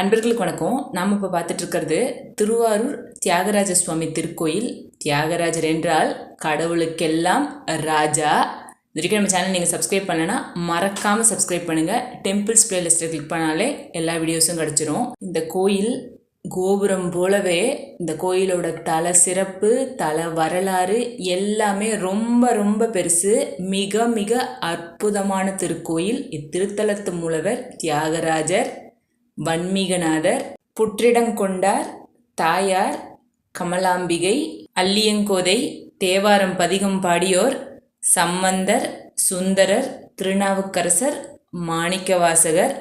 அன்பர்களுக்கு வணக்கம். நாம் இப்போ பார்த்துட்டு இருக்கிறது திருவாரூர் தியாகராஜ சுவாமி திருக்கோயில். தியாகராஜர் என்றால் கடவுளுக்கெல்லாம் ராஜா. இது வரைக்கும் நம்ம சேனல் நீங்கள் சப்ஸ்கிரைப் பண்ணலைன்னா மறக்காமல் சப்ஸ்கிரைப் பண்ணுங்கள் டெம்பிள்ஸ் பிளேலிஸ்ட்டை கிளிக் பண்ணாலே எல்லா வீடியோஸும் கிடச்சிரும். இந்த கோயில் கோபுரம் போலவே இந்த கோயிலோட தலை சிறப்பு தலை வரலாறு எல்லாமே ரொம்ப ரொம்ப பெருசு. மிக மிக அற்புதமான திருக்கோயில். இத்திருத்தலத்து மூலவர் தியாகராஜர். வன்மீகநாதர் புற்றிடங்கொண்டார் தாயார் கமலாம்பிகை அல்லியங்கோதை தேவாரம் பதிகம் பாடியோர் சம்பந்தர் சுந்தரர் திருநாவுக்கரசர் மாணிக்கவாசகர்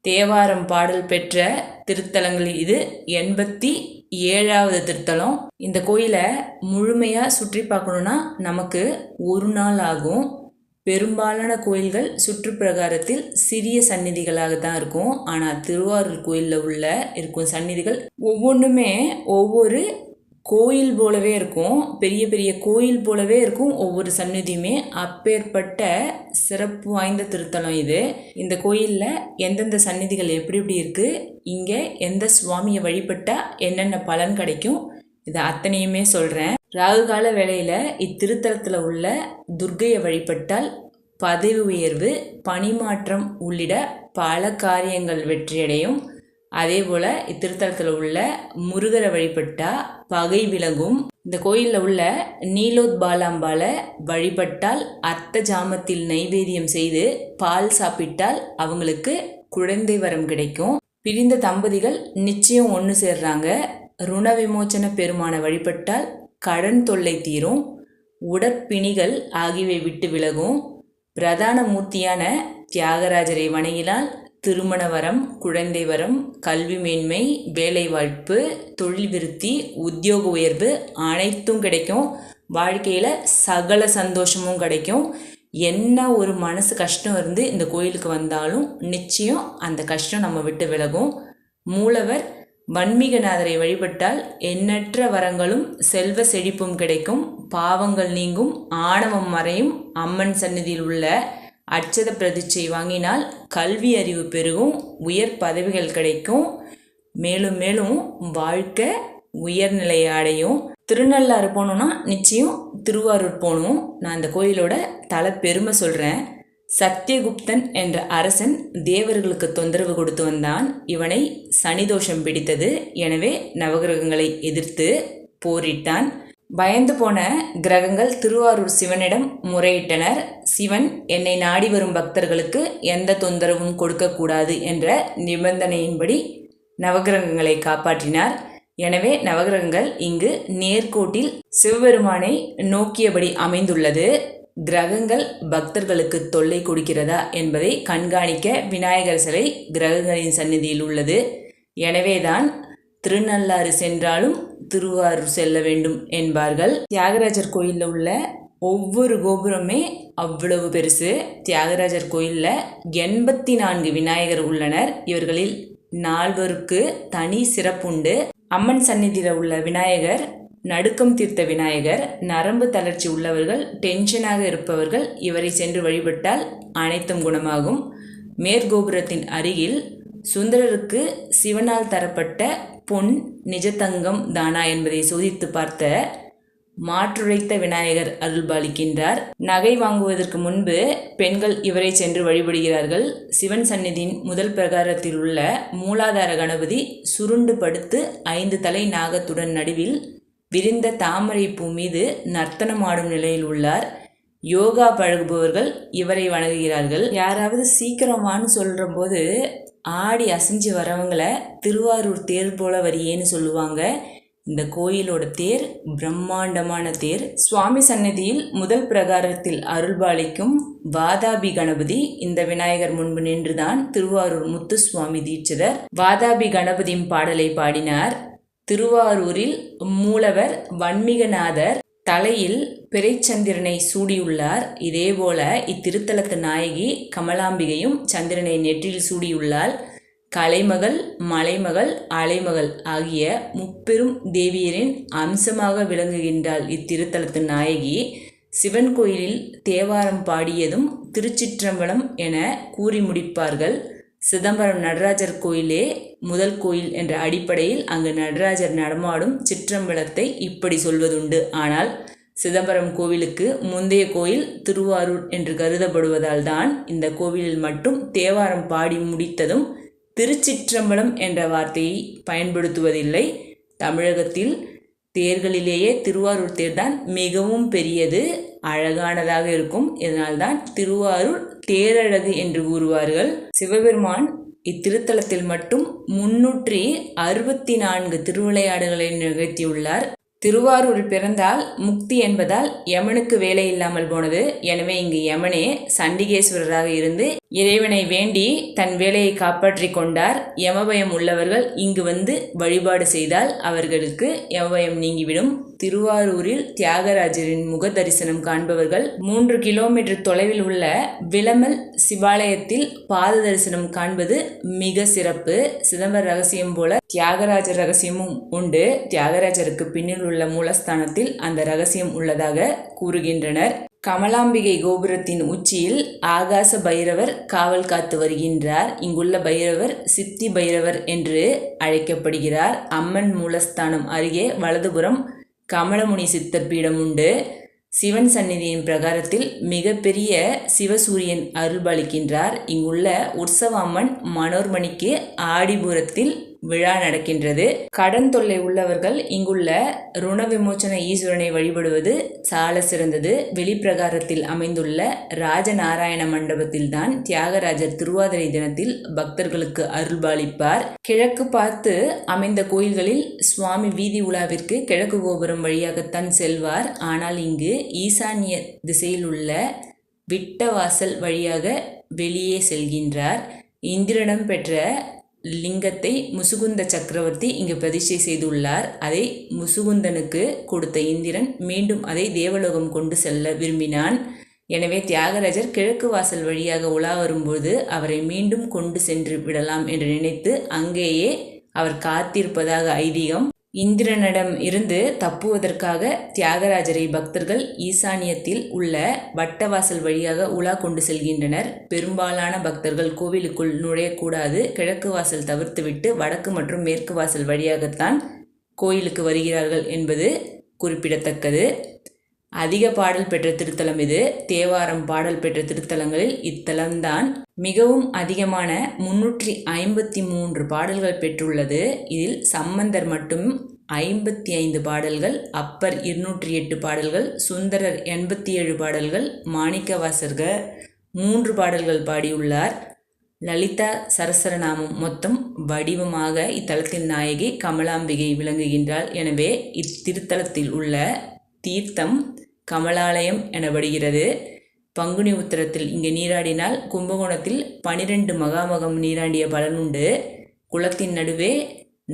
தேவாரம் பாடல் பெற்ற திருத்தலங்கள் இது எண்பத்தி ஏழாவது திருத்தலம். இந்த கோயிலை முழுமையாக சுற்றி பார்க்கணுன்னா நமக்கு ஒரு நாள் ஆகும். பெரும்பாலான கோயில்கள் சுற்றுப்பிரகாரத்தில் சிறிய சந்நிதிகளாக தான் இருக்கும். ஆனால் திருவாரூர் கோயிலில் உள்ள இருக்கும் சந்நிதிகள் ஒவ்வொன்றுமே ஒவ்வொரு கோயில் போலவே இருக்கும். பெரிய பெரிய கோயில் போலவே இருக்கும். ஒவ்வொரு சந்நிதியுமே அப்பேற்பட்ட சிறப்பு வாய்ந்த திருத்தலம் இது. இந்த கோயிலில் எந்தெந்த சந்நிதிகள் எப்படி எப்படி இருக்குது இங்கே எந்த சுவாமியை வழிபட்டால் என்னென்ன பலன் கிடைக்கும்? இதை அத்தனையுமே சொல்கிறேன் ராகு கால வேளையில் இத்திருத்தலத்தில் உள்ள துர்க்கையை வழிபட்டால் பதவி உயர்வு பணிமாற்றம் உள்ளிட பல காரியங்கள் வெற்றியடையும். அதே போல் இத்திருத்தலத்தில் உள்ள முருகரை வழிபட்டால் பகை விலகும். இந்த கோயிலில் உள்ள நீலோத்பாலாம்பால வழிபட்டால் அர்த்த ஜாமத்தில் நைவேத்தியம் செய்து பால் சாப்பிட்டால் அவங்களுக்கு குழந்தை வரம் கிடைக்கும். பிரிந்த தம்பதிகள் நிச்சயம் ஒன்று சேர்றாங்க. ருண விமோச்சன பெருமானை வழிபட்டால் கடன் தொல்லை தீரும் உடற்பிணிகள் ஆகியவை விட்டு விலகும். பிரதான மூர்த்தியான தியாகராஜரை வணங்கினால் திருமண வரம் குழந்தை வரம் கல்வி மேன்மை வேலை வாய்ப்பு தொழில் விருத்தி உத்தியோக உயர்வு அனைத்தும் கிடைக்கும். வாழ்க்கையில் சகல சந்தோஷமும் கிடைக்கும். என்ன ஒரு மனசு கஷ்டம் இருந்து இந்த கோயிலுக்கு வந்தாலும் நிச்சயம் அந்த கஷ்டம் நம்ம விட்டு விலகும். மூலவர் வன்மீகநாதரை வழிபட்டால் எண்ணற்ற வரங்களும் செல்வ செழிப்பும் கிடைக்கும். பாவங்கள் நீங்கும். ஆணவம் மறையும். அம்மன் சன்னதியில் உள்ள அச்சத பிரதிச்சை வாங்கினால் கல்வி அறிவு பெருகும். உயர் பதவிகள் கிடைக்கும். மேலும் மேலும் வாழ்க்கை உயர்நிலையை அடையும். திருநள்ளாறு போகணுன்னா நிச்சயம் திருவாரூர் போகணும். நான் இந்த கோயிலோட தலை பெருமை சொல்கிறேன் சத்தியகுப்தன் என்ற அரசன் தேவர்களுக்கு தொந்தரவு கொடுத்து வந்தான். இவனை சனிதோஷம் பிடித்தது. எனவே நவகிரகங்களை எதிர்த்து போரிட்டான். பயந்து போன கிரகங்கள் திருவாரூர் சிவனிடம் முறையிட்டனர். சிவன் என்னை நாடி வரும் பக்தர்களுக்கு எந்த தொந்தரவும் கொடுக்கக்கூடாது என்ற நிபந்தனையின்படி நவகிரகங்களை காப்பாற்றினார். எனவே நவகிரகங்கள் இங்கு நேர்கோட்டில் சிவபெருமானை நோக்கியபடி அமைந்துள்ளது. கிரகங்கள் பக்தர்களுக்கு தொல்லை கொடுக்கிறதா என்பதை கண்காணிக்க விநாயகர் சிலை கிரகங்களின் சந்நிதியில் உள்ளது. எனவேதான் திருநள்ளாறு சென்றாலும் திருவாரூர் செல்ல வேண்டும் என்பார்கள். தியாகராஜர் கோயிலில் உள்ள ஒவ்வொரு கோபுரமே அவ்வளவு பெருசு. தியாகராஜர் கோயிலில் எண்பத்தி நான்கு விநாயகர் உள்ளனர். இவர்களில் நால்வருக்கு தனி சிறப்புண்டு. அம்மன் சந்நிதியில் உள்ள விநாயகர் நடுக்கம் தீர்த்த விநாயகர் நரம்பு தளர்ச்சி உள்ளவர்கள் டென்ஷனாக இருப்பவர்கள் இவரை சென்று வழிபட்டால் அனைத்தும் குணமாகும். மேற்கோபுரத்தின் அருகில் சுந்தரருக்கு சிவனால் தரப்பட்ட பொன் நிஜத்தங்கம் தானா என்பதை சோதித்து பார்த்த மாற்றுரைத்த விநாயகர் அருள்பாலிக்கின்றார். நகை வாங்குவதற்கு முன்பு பெண்கள் இவரை சென்று வழிபடுகிறார்கள். சிவன் சந்நிதியின் முதல் பிரகாரத்தில் உள்ள மூலாதார கணபதி சுருண்டு படுத்து ஐந்து தலை நாகத்துடன் நடுவில் விரிந்த தாமரை பூ மீது நர்த்தனமாடும் நிலையில் உள்ளார். யோகா பழகுபவர்கள் இவரை வணங்குகிறார்கள். யாராவது சீக்கிரமானு சொல்கிற போது ஆடி அசைஞ்சு வரவங்களை திருவாரூர் தேர் போல வரியேன்னு சொல்லுவாங்க. இந்த கோயிலோட தேர் பிரம்மாண்டமான தேர். சுவாமி சன்னதியில் முதல் பிரகாரத்தில் அருள்பாலிக்கும் வாதாபி கணபதி இந்த விநாயகர் முன்பு நின்றுதான் திருவாரூர் முத்துசுவாமி தீட்சிதர். வாதாபி கணபதியின் பாடலை பாடினார். திருவாரூரில் மூலவர் வன்மிகநாதர் தலையில் பிறைச்சந்திரனை சூடியுள்ளார். இதேபோல இத்திருத்தலத்து நாயகி கமலாம்பிகையும் சந்திரனை நெற்றில் சூடியுள்ளார் கலைமகள் மலைமகள் அலைமகள் ஆகிய முப்பெரும் தேவியரின் அம்சமாக விளங்குகின்றாள் இத்திருத்தலத்து நாயகி. சிவன் கோயிலில் தேவாரம் பாடியதும் திருச்சிற்றம்பலம் என கூறி முடிப்பார்கள். சிதம்பரம் நடராஜர் கோயிலே முதல் கோயில் என்ற அடிப்படையில் அங்கு நடராஜர் நடமாடும் சிற்றம்பலத்தை இப்படி சொல்வதுண்டு. ஆனால் சிதம்பரம் கோவிலுக்கு முந்தைய கோயில் திருவாரூர் என்று கருதப்படுவதால் தான் இந்த கோவிலில் மட்டும் தேவாரம் பாடி முடித்ததும் திருச்சிற்றம்பலம் என்ற வார்த்தையை பயன்படுத்துவதில்லை. தமிழகத்தில் தேர்களிலேயே திருவாரூர் தேர் தான் மிகவும் பெரியது அழகானதாக இருக்கும். இதனால்தான் திருவாரூர் தேரழகு என்று கூறுவார்கள். சிவபெருமான் இத்திருத்தலத்தில் மட்டும் முன்னூற்றி அறுபத்தி நான்கு திருவிளையாடுகளை நிகழ்த்தியுள்ளார். திருவாரூரில் பிறந்தால் முக்தி என்பதால் யமனுக்கு வேலை இல்லாமல் போனது. எனவே இங்கு யமனே சண்டிகேஸ்வரராக இருந்து இறைவனை வேண்டி தன் வேலையை காப்பாற்றிக் கொண்டார். யமபயம் உள்ளவர்கள் இங்கு வந்து வழிபாடு செய்தால் அவர்களுக்கு யமபயம் நீங்கிவிடும். திருவாரூரில் தியாகராஜரின் முக தரிசனம் காண்பவர்கள் மூன்று கிலோமீட்டர் தொலைவில் உள்ள விளமல் சிவாலயத்தில் பாத தரிசனம் காண்பது மிக சிறப்பு. சிதம்பர ரகசியம் போல தியாகராஜர் ரகசியமும் உண்டு. தியாகராஜருக்கு பின்னில் உள்ள மூலஸ்தானத்தில் அந்த ரகசியம் உள்ளதாக கூறுகின்றனர். கமலாம்பிகை கோபுரத்தின் உச்சியில் ஆகாச பைரவர் காவல் காத்து வருகின்றார். இங்குள்ள பைரவர் சித்தி பைரவர் என்று அழைக்கப்படுகிறார். அம்மன் மூலஸ்தானம் அருகே வலதுபுறம் கமலமுனி சித்தர் பீடம் உண்டு. சிவன் சந்நிதியின் பிரகாரத்தில் மிகப்பெரிய சிவசூரியன் அருள்பாலிக்கின்றார் இங்குள்ள உற்சவ அம்மன் மனோர்மணிக்கு ஆடிபுரத்தில் விழா நடக்கின்றது. கடன் தொல்லை உள்ளவர்கள் இங்குள்ள ருண விமோச்சன ஈஸ்வரனை வழிபடுவது சால சிறந்தது. வெளிப்பிரகாரத்தில் அமைந்துள்ள ராஜநாராயண மண்டபத்தில் தான் தியாகராஜர் திருவாதிரை தினத்தில் பக்தர்களுக்கு அருள்பாலிப்பார். கிழக்கு பார்த்து அமைந்த கோயில்களில் சுவாமி வீதி உலாவிற்கு கிழக்கு கோபுரம் வழியாகத்தான் செல்வார். ஆனால் இங்கு ஈசானிய திசையில் உள்ள விட்டவாசல் வழியாக வெளியே செல்கின்றார். இந்திரனிடம் பெற்ற லிங்கத்தை முசுகுந்த சக்கரவர்த்தி இங்கு பிரதிஷ்டை செய்துள்ளார். அதை முசுகுந்தனுக்கு கொடுத்த இந்திரன் மீண்டும் அதை தேவலோகம் கொண்டு செல்ல விரும்பினான். எனவே தியாகராஜர் கிழக்கு வாசல் வழியாக உலா வரும்போது அவரை மீண்டும் கொண்டு சென்று விடலாம் என்று நினைத்து அங்கேயே அவர் காத்திருப்பதாக ஐதீகம் இந்திரனிடம் இருந்து தப்புவதற்காக தியாகராஜரை பக்தர்கள் ஈசானியத்தில் உள்ள வட்டவாசல் வழியாக உலா கொண்டு செல்கின்றனர். பெரும்பாலான பக்தர்கள் கோவிலுக்குள் நுழையக்கூடாது. கிழக்கு வாசல் தவிர்த்துவிட்டு வடக்கு மற்றும் மேற்கு வாசல் வழியாகத்தான் கோயிலுக்கு வருகிறார்கள் என்பது குறிப்பிடத்தக்கது. அதிக பாடல் பெற்ற திருத்தலம் இது. தேவாரம் பாடல் பெற்ற திருத்தலங்களில் இத்தலம்தான் மிகவும் அதிகமான முன்னூற்றி ஐம்பத்தி மூன்று பாடல்கள் பெற்றுள்ளது. இதில் சம்பந்தர் மட்டும் ஐம்பத்தி ஐந்து பாடல்கள் அப்பர் இருநூற்றி எட்டு பாடல்கள் சுந்தரர் எண்பத்தி ஏழு பாடல்கள் மாணிக்கவாசர்க மூன்று பாடல்கள் பாடியுள்ளார். லலிதா சரசரநாமம் மொத்தம் வடிவமாக இத்தலத்தின் நாயகி கமலாம்பிகை விளங்குகின்றாள். எனவே இத்திருத்தலத்தில் உள்ள தீர்த்தம் கமலாலயம் எனப்படுகிறது. பங்குனி உத்திரத்தில் இங்கே நீராடினால் கும்பகோணத்தில் பனிரெண்டு மகாமகம் நீராடிய பலனுண்டு குளத்தின் நடுவே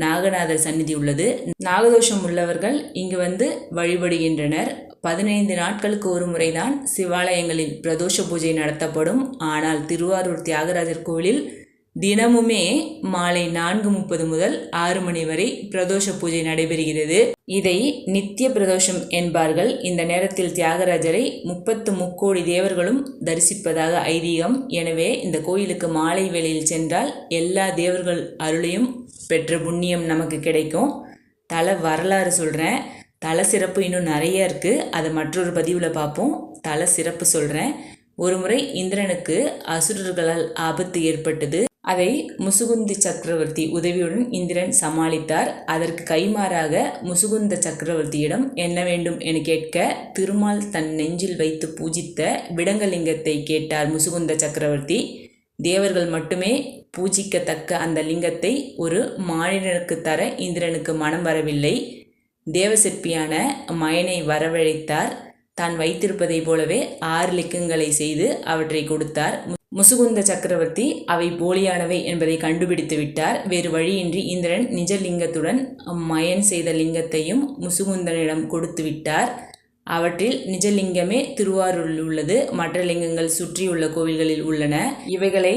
நாகநாதர் சந்நிதி உள்ளது. நாகதோஷம் உள்ளவர்கள் இங்கு வந்து வழிபடுகின்றனர். பதினைந்து நாட்களுக்கு ஒரு முறைதான் சிவாலயங்களில் பிரதோஷ பூஜை நடத்தப்படும். ஆனால் திருவாரூர் தியாகராஜர் கோவிலில் தினமுமே மாலை நான்கு முப்பது முதல் ஆறு மணி வரை பிரதோஷ பூஜை நடைபெறுகிறது. இதை நித்திய பிரதோஷம் என்பார்கள். இந்த நேரத்தில் தியாகராஜரை முப்பத்து முக்கோடி தேவர்களும் தரிசிப்பதாக ஐதீகம். எனவே இந்த கோயிலுக்கு மாலை வேளையில் சென்றால் எல்லா தேவர்கள் அருளையும் பெற்ற புண்ணியம் நமக்கு கிடைக்கும். தல வரலாறு சொல்கிறேன் தல சிறப்பு இன்னும் நிறைய இருக்குது அதை மற்றொரு பதிவில் பார்ப்போம். தல சிறப்பு சொல்கிறேன் ஒருமுறை இந்திரனுக்கு அசுரர்களால் ஆபத்து ஏற்பட்டது. அதை முசுகுந்தி சக்கரவர்த்தி உதவியுடன் இந்திரன் சமாளித்தார். அதற்கு கைமாறாக முசுகுந்த சக்கரவர்த்தியிடம் என்ன வேண்டும்? என கேட்க திருமால் தன் நெஞ்சில் வைத்து பூஜித்த விடங்கலிங்கத்தை கேட்டார் முசுகுந்த சக்கரவர்த்தி. தேவர்கள் மட்டுமே பூஜிக்கத்தக்க அந்த லிங்கத்தை ஒரு மாநிலனுக்கு தர இந்திரனுக்கு மனம் வரவில்லை. தேவசிற்பியான மயனை வரவழைத்தார். தான் வைத்திருப்பதைப் போலவே ஆறு லிங்கங்களை செய்து அவற்றை கொடுத்தார். முசுகுந்த சக்கரவர்த்தி அவை போலியானவை என்பதை கண்டுபிடித்து விட்டார். வேறு வழியின்றி இந்திரன் நிஜலிங்கத்துடன் மயன் செய்த லிங்கத்தையும் முசுகுந்தனிடம் கொடுத்து விட்டார். அவற்றில் நிஜலிங்கமே திருவாரூரில் உள்ளது. மற்ற லிங்கங்கள் சுற்றியுள்ள கோவில்களில் உள்ளன. இவைகளை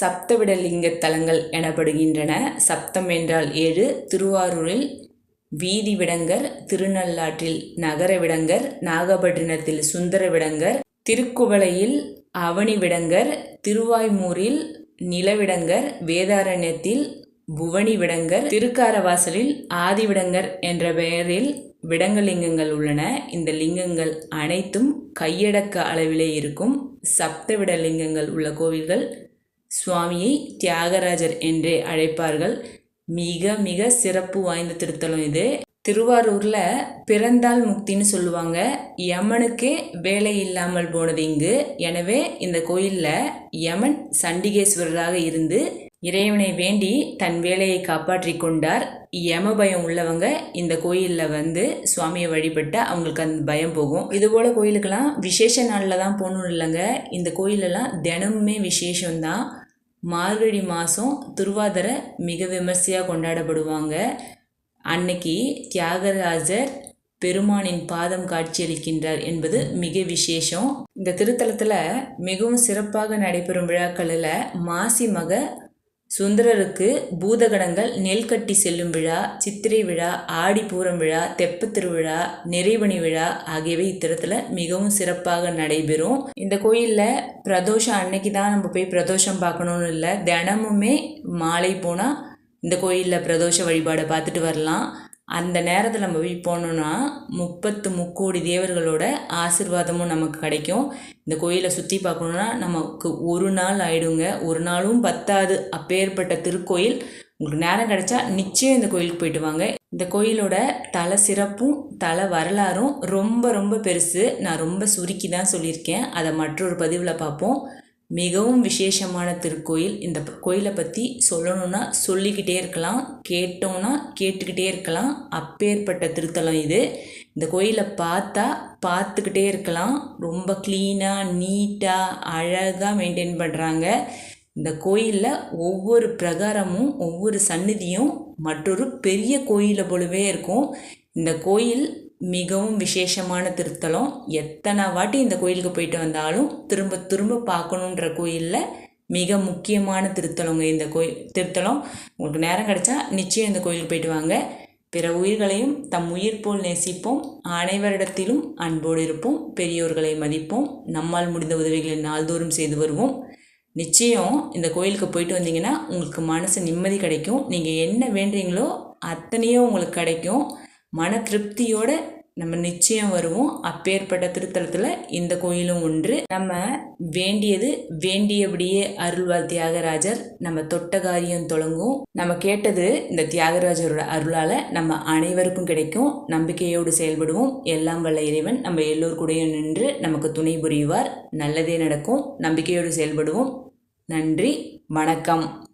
சப்தவிடலிங்க தலங்கள் எனப்படுகின்றன. சப்தம் என்றால் ஏழு. திருவாரூரில் வீதி விடங்கர் திருநள்ளாற்றில் நகர விடங்கர் நாகப்பட்டினத்தில் சுந்தர விடங்கர் திருக்குவளையில் அவனிவிடங்கர் திருவாய்மூரில் நிலவிடங்கர் வேதாரண்யத்தில் புவனி விடங்கர் திருக்காரவாசலில் ஆதிவிடங்கர் என்ற பெயரில் விடங்கலிங்கங்கள் உள்ளன. இந்த லிங்கங்கள் அனைத்தும் கையடக்க அளவிலே இருக்கும் சப்தவிட லிங்கங்கள் உள்ள கோவில்கள். சுவாமியை தியாகராஜர் என்றே அழைப்பார்கள். மிக மிக சிறப்பு வாய்ந்த திருத்தலம் இது. திருவாரூரில் பிறந்தால் முக்தின்னு சொல்லுவாங்க. யமனுக்கே வேலை இல்லாமல் போனது இங்கு. எனவே இந்த கோயிலில் யமன் சண்டிகேஸ்வரராக இருந்து இறைவனை வேண்டி தன் வேலையை காப்பாற்றி கொண்டார். யம பயம் உள்ளவங்க இந்த கோயிலில் வந்து சுவாமியை வழிபட்டு அவங்களுக்கு அந்த பயம் போகும். இது போல் கோயிலுக்கெல்லாம் விசேஷ நாளில் தான் போகணும் இல்லைங்க. இந்த கோயிலெல்லாம் தினமுமே விசேஷம்தான். மார்கழி மாதம் திருவாதிரை மிக விமர்சையாக கொண்டாடப்படுவாங்க. அன்னைக்கு தியாகராஜர் பெருமானின் பாதம் காட்சியளிக்கின்றார் என்பது மிக விசேஷம். இந்த திருத்தலத்தில் மிகவும் சிறப்பாக நடைபெறும் விழாக்களில் மாசி மக சுந்தரருக்கு பூதகணங்கள் நெல் கட்டி செல்லும் விழா சித்திரை விழா ஆடிப்பூரம் விழா தெப்பத் திருவிழா நிறைவணி விழா ஆகியவை இத்திரத்தில் மிகவும் சிறப்பாக நடைபெறும். இந்த கோயிலில் பிரதோஷம் அன்னைக்கு தான் நம்ம போய் பிரதோஷம் பார்க்கணுன்னு இல்லை தினமுமே மாலை போனால் இந்த கோயிலில் பிரதோஷ வழிபாடை பார்த்துட்டு வரலாம். அந்த நேரத்தில் நம்ம போய் போனோம்னா முப்பத்து முக்கோடி தேவர்களோட ஆசிர்வாதமும் நமக்கு கிடைக்கும். இந்த கோயிலை சுற்றி பார்க்கணுன்னா நமக்கு ஒரு நாள் ஆயிடுங்க. ஒரு நாளும் பத்தாது. அப்பேற்பட்ட திருக்கோயில். உங்களுக்கு நேரம் கிடைச்சா நிச்சயம் இந்த கோயிலுக்கு போயிட்டு வாங்க. இந்த கோயிலோட தல சிறப்பும் தல வரலாறும் ரொம்ப ரொம்ப பெருசு. நான் ரொம்ப சுருக்கி தான் சொல்லியிருக்கேன். அதை மற்றொரு பதிவில் பார்ப்போம். மிகவும் விசேஷமான திருக்கோயில். இந்த கோயிலை பற்றி சொல்லணும்னா சொல்லிக்கிட்டே இருக்கலாம் கேட்டோம்னா கேட்டுக்கிட்டே இருக்கலாம். அப்பேற்பட்ட திருத்தலம் இது. இந்த கோயிலை பார்த்தா பார்த்துக்கிட்டே இருக்கலாம். ரொம்ப க்ளீனாக நீட்டாக அழகாக மெயின்டைன் பண்ணுறாங்க இந்த கோயிலில் ஒவ்வொரு பிரகாரமும் ஒவ்வொரு சந்நிதியும் மற்றொரு பெரிய கோயிலை போலவே இருக்கும். இந்த கோயில் மிகவும் விசேஷமான திருத்தலம். எத்தனை வாட்டி இந்த கோயிலுக்கு போயிட்டு வந்தாலும் திரும்ப திரும்ப பார்க்கணுன்ற கோயிலில் மிக முக்கியமான திருத்தலங்க இந்த கோயில் திருத்தலம். உங்களுக்கு நேரம் கிடைச்சா நிச்சயம் இந்த கோயிலுக்கு போயிட்டு வாங்க. பிற உயிர்களையும் தம் உயிர் போல் நேசிப்போம். அனைவரிடத்திலும் அன்போடு இருப்போம். பெரியோர்களை மதிப்போம். நம்மால் முடிந்த உதவிகளை நாள்தோறும் செய்து வருவோம். நிச்சயம் இந்த கோயிலுக்கு போயிட்டு வந்தீங்கன்னா உங்களுக்கு மனசு நிம்மதி கிடைக்கும். நீங்கள் என்ன வேண்டுறீங்களோ அத்தனையும் உங்களுக்கு கிடைக்கும். மன திருப்தியோட நம்ம நிச்சயம் வருவோம். அப்பேற்பட்ட திருத்தலத்தில் இந்த கோயிலும் ஒன்று. நம்ம வேண்டியது வேண்டியபடியே அருள்வார் தியாகராஜர் நம்ம தொட்ட காரியம் தொடங்கும். நம்ம கேட்டது இந்த தியாகராஜரோட அருளால் நம்ம அனைவருக்கும் கிடைக்கும். நம்பிக்கையோடு செயல்படுவோம். எல்லாம் வல்ல இறைவன் நம்ம எல்லோர் கூடயும் நின்று நமக்கு துணை புரிவார். நல்லதே நடக்கும். நம்பிக்கையோடு செயல்படுவோம். நன்றி. வணக்கம்.